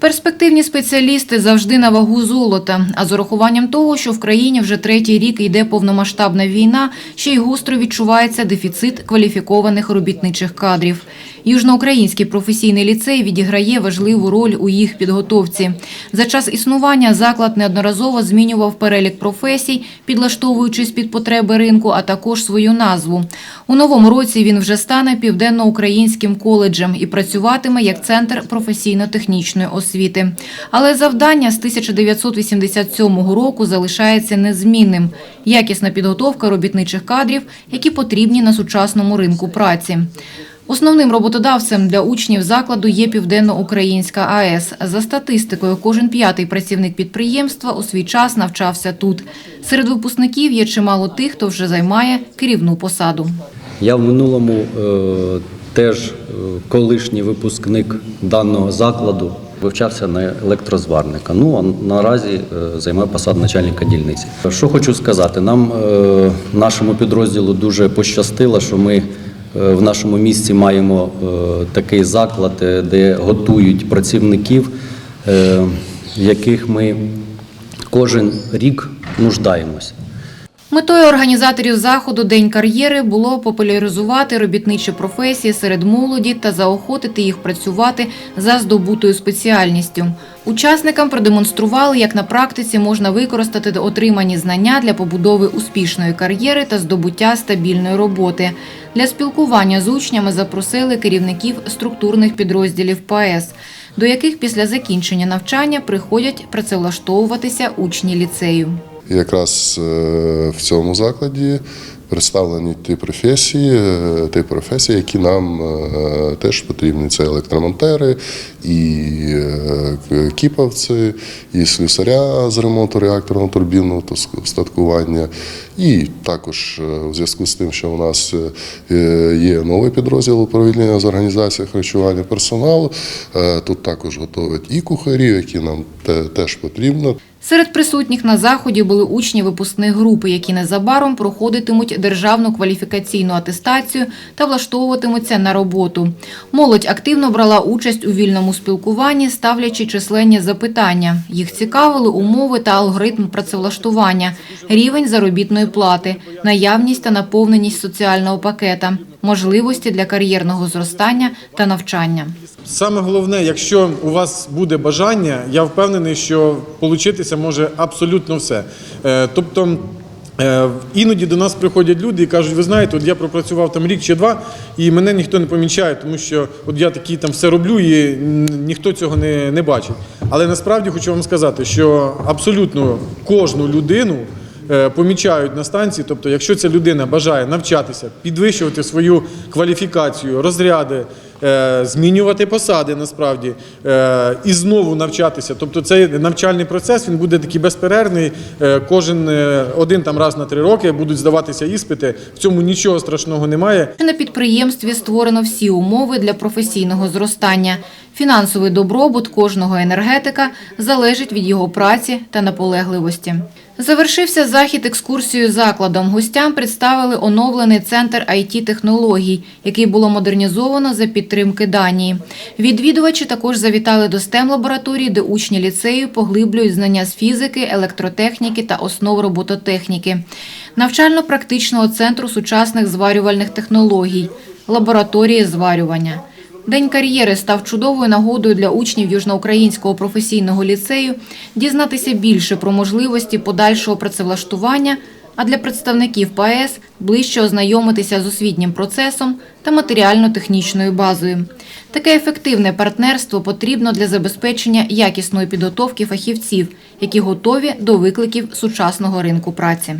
Перспективні спеціалісти завжди на вагу золота. А з урахуванням того, що в країні вже третій рік йде повномасштабна війна, ще й гостро відчувається дефіцит кваліфікованих робітничих кадрів. Южноукраїнський професійний ліцей відіграє важливу роль у їх підготовці. За час існування заклад неодноразово змінював перелік професій, підлаштовуючись під потреби ринку, а також свою назву. У новому році він вже стане південноукраїнським коледжем і працюватиме як центр професійно-технічної освіти. Але завдання з 1987 року залишається незмінним – якісна підготовка робітничих кадрів, які потрібні на сучасному ринку праці. Основним роботодавцем для учнів закладу є Південноукраїнська АЕС. За статистикою, кожен п'ятий працівник підприємства у свій час навчався тут. Серед випускників є чимало тих, хто вже займає керівну посаду. Я в минулому е, теж е, колишній випускник даного закладу вивчався на електрозварника. Ну а наразі е, займаю посаду начальника дільниці. Що хочу сказати, нам нашому підрозділу дуже пощастило, що ми. Е, В нашому місті маємо е, такий заклад, е, де готують працівників, яких ми кожен рік нуждаємося. Метою організаторів заходу День кар'єри було популяризувати робітничі професії серед молоді та заохотити їх працювати за здобутою спеціальністю. Учасникам продемонстрували, як на практиці можна використати отримані знання для побудови успішної кар'єри та здобуття стабільної роботи. Для спілкування з учнями запросили керівників структурних підрозділів ПАЕС, до яких після закінчення навчання приходять працевлаштовуватися учні ліцею. Якраз е, в цьому закладі представлені ті професії, е, ті професії, які нам е, теж потрібні. Це електромонтери, і кіпавці, і слюсаря з ремонту реакторного турбінного та устаткування. І також у зв'язку з тим, що у нас є новий підрозділ управління з організації харчування персоналу, тут також готують і кухарів, які нам теж потрібно. Серед присутніх на заході були учні випускних групи, які незабаром проходитимуть державну кваліфікаційну атестацію та влаштовуватимуться на роботу. Молодь активно брала участь у вільному спілкуванні, ставлячи численні запитання. Їх цікавили умови та алгоритм працевлаштування, рівень заробітної плати, наявність та наповненість соціального пакета, можливості для кар'єрного зростання та навчання. Саме головне, якщо у вас буде бажання, я впевнений, що получитися може абсолютно все. Е, Тобто. е, Іноді до нас приходять люди і кажуть, ви знаєте, от я пропрацював там рік чи два, і мене ніхто не помічає, тому що от я такий там все роблю, і ніхто цього не, не бачить. Але насправді хочу вам сказати, що абсолютно кожну людину помічають на станції. Тобто, якщо ця людина бажає навчатися, підвищувати свою кваліфікацію, розряди, е, змінювати посади насправді е, і знову навчатися. Тобто цей навчальний процес він буде такий безперервний. Е, Кожен е, один там раз на три роки будуть здаватися іспити. В цьому нічого страшного немає. На підприємстві створено всі умови для професійного зростання. Фінансовий добробут кожного енергетика залежить від його праці та наполегливості. Завершився захід екскурсією закладом. Гостям представили оновлений центр IT-технологій, який було модернізовано за підтримки Данії. Відвідувачі також завітали до STEM-лабораторії, де учні ліцею поглиблюють знання з фізики, електротехніки та основ робототехніки, навчально-практичного центру сучасних зварювальних технологій, лабораторії зварювання. День кар'єри став чудовою нагодою для учнів Южноукраїнського професійного ліцею дізнатися більше про можливості подальшого працевлаштування, а для представників ПАЕС ближче ознайомитися з освітнім процесом та матеріально-технічною базою. Таке ефективне партнерство потрібно для забезпечення якісної підготовки фахівців, які готові до викликів сучасного ринку праці.